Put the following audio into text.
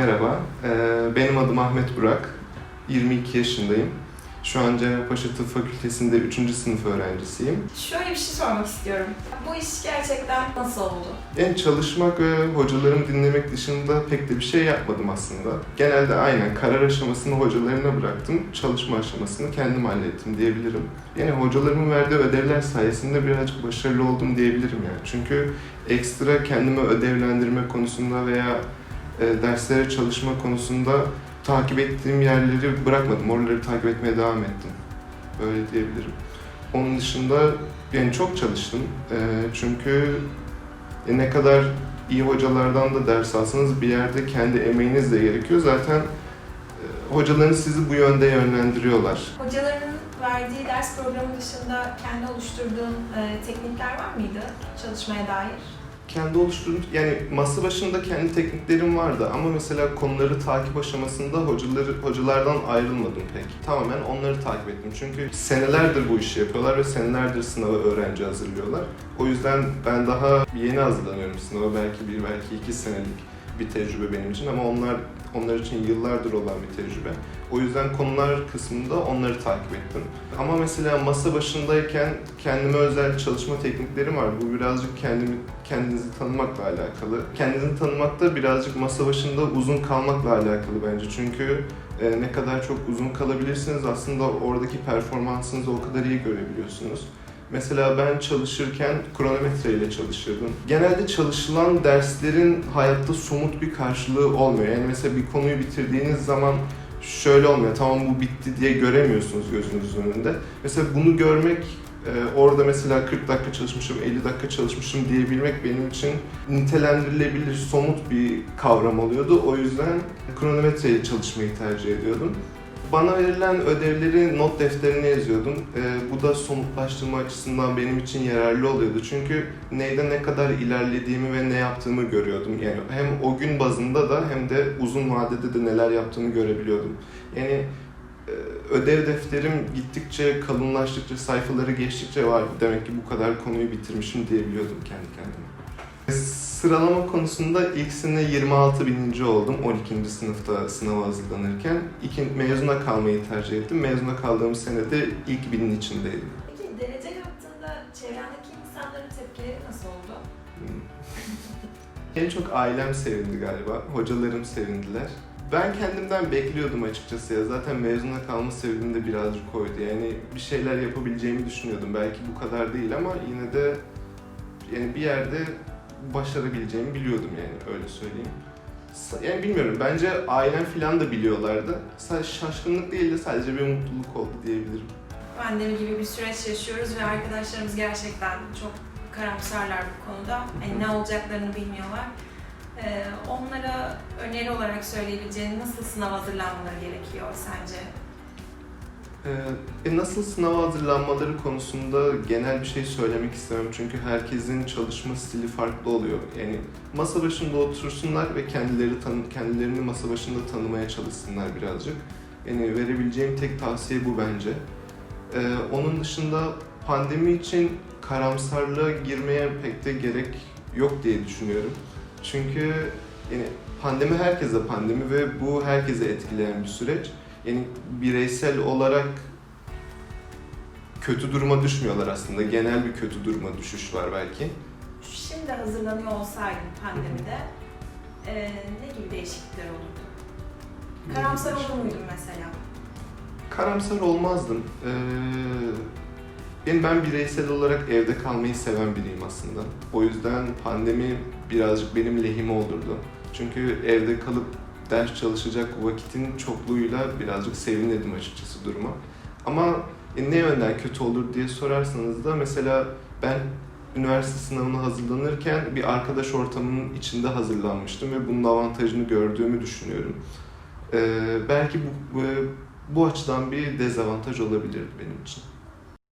Merhaba, ee, benim adım Ahmet Burak. 22 yaşındayım. Şu an Cerrahpaşa Tıp Fakültesi'nde 3. sınıf öğrencisiyim. Şöyle bir şey sormak istiyorum. Bu iş gerçekten nasıl oldu? Yani çalışmak ve hocalarımı dinlemek dışında pek de bir şey yapmadım aslında. Genelde aynen karar aşamasını hocalarına bıraktım, çalışma aşamasını kendim hallettim diyebilirim. Yani hocalarımın verdiği ödevler sayesinde birazcık başarılı oldum diyebilirim yani. Çünkü ekstra kendimi ödevlendirme konusunda veya e, derslere çalışma konusunda takip ettiğim yerleri bırakmadım. Oraları takip etmeye devam ettim. Böyle diyebilirim. Onun dışında yani çok çalıştım. E, çünkü e, ne kadar iyi hocalardan da ders alsanız bir yerde kendi emeğiniz de gerekiyor. Zaten e, hocalarınız sizi bu yönde yönlendiriyorlar. Hocalarının verdiği ders programı dışında kendi oluşturduğun teknikler var mıydı çalışmaya dair? Kendi oluşturduğum, yani masa başında kendi tekniklerim vardı ama mesela konuları takip aşamasında hocaları, hocalardan ayrılmadım pek. Tamamen onları takip ettim. Çünkü senelerdir bu işi yapıyorlar ve senelerdir sınava öğrenci hazırlıyorlar. O yüzden ben daha yeni hazırlanıyorum sınava. Belki bir, belki iki senelik bir tecrübe benim için ama onlar onlar için yıllardır olan bir tecrübe. O yüzden konular kısmında onları takip ettim. Ama mesela masa başındayken kendime özel çalışma tekniklerim var. Bu birazcık kendimi kendinizi tanımakla alakalı. Kendinizi tanımakta birazcık masa başında uzun kalmakla alakalı bence. Çünkü e, ne kadar çok uzun kalabilirsiniz aslında oradaki performansınızı o kadar iyi görebiliyorsunuz. Mesela ben çalışırken kronometre ile çalışırdım. Genelde çalışılan derslerin hayatta somut bir karşılığı olmuyor. Yani mesela bir konuyu bitirdiğiniz zaman şöyle olmuyor. Tamam bu bitti diye göremiyorsunuz gözünüzün önünde. Mesela bunu görmek e, orada mesela 40 dakika çalışmışım, 50 dakika çalışmışım diyebilmek benim için nitelendirilebilir, somut bir kavram oluyordu. O yüzden kronometreyle çalışmayı tercih ediyordum. Bana verilen ödevleri not defterine yazıyordum. Ee, bu da somutlaştırma açısından benim için yararlı oluyordu. Çünkü neyde ne kadar ilerlediğimi ve ne yaptığımı görüyordum. Yani hem o gün bazında da hem de uzun vadede de neler yaptığımı görebiliyordum. Yani e, ödev defterim gittikçe kalınlaştıkça, sayfaları geçtikçe var demek ki bu kadar konuyu bitirmişim diyebiliyordum kendi kendime. Sıralama konusunda ilk sene 26 bininci oldum 12. sınıfta sınava hazırlanırken. İki, mezuna kalmayı tercih ettim. Mezuna kaldığım senede ilk binin içindeydim. Peki derece yaptığında çevrendeki insanların tepkileri nasıl oldu? En çok ailem sevindi galiba, hocalarım sevindiler. Ben kendimden bekliyordum açıkçası ya. Zaten mezuna kalma sebebim de birazcık koydu. Yani bir şeyler yapabileceğimi düşünüyordum. Belki bu kadar değil ama yine de yani bir yerde başarabileceğimi biliyordum yani öyle söyleyeyim. Yani bilmiyorum bence ailem falan da biliyorlardı. Sadece şaşkınlık değil de sadece bir mutluluk oldu diyebilirim. Pandemi gibi bir süreç yaşıyoruz ve arkadaşlarımız gerçekten çok karamsarlar bu konuda. Yani ne olacaklarını bilmiyorlar. Ee, onlara öneri olarak söyleyebileceğin nasıl sınav hazırlanmaları gerekiyor sence? Ee, e, nasıl sınava hazırlanmaları konusunda genel bir şey söylemek istemem çünkü herkesin çalışma stili farklı oluyor. Yani masa başında otursunlar ve kendileri tanı kendilerini masa başında tanımaya çalışsınlar birazcık. Yani verebileceğim tek tavsiye bu bence. Ee, onun dışında pandemi için karamsarlığa girmeye pek de gerek yok diye düşünüyorum. Çünkü yani pandemi herkese pandemi ve bu herkese etkileyen bir süreç yani bireysel olarak kötü duruma düşmüyorlar aslında. Genel bir kötü duruma düşüş var belki. Şimdi hazırlanıyor olsaydın pandemide e, ne gibi değişiklikler olurdu? Karamsar olur muydun mesela? Karamsar olmazdım. Ee, yani ben bireysel olarak evde kalmayı seven biriyim aslında. O yüzden pandemi birazcık benim lehime olurdu. Çünkü evde kalıp ders çalışacak vakitin çokluğuyla birazcık sevinirdim açıkçası duruma. Ama e, ne yönden kötü olur diye sorarsanız da mesela ben üniversite sınavına hazırlanırken bir arkadaş ortamının içinde hazırlanmıştım ve bunun avantajını gördüğümü düşünüyorum. Ee, belki bu, bu, bu açıdan bir dezavantaj olabilirdi benim için.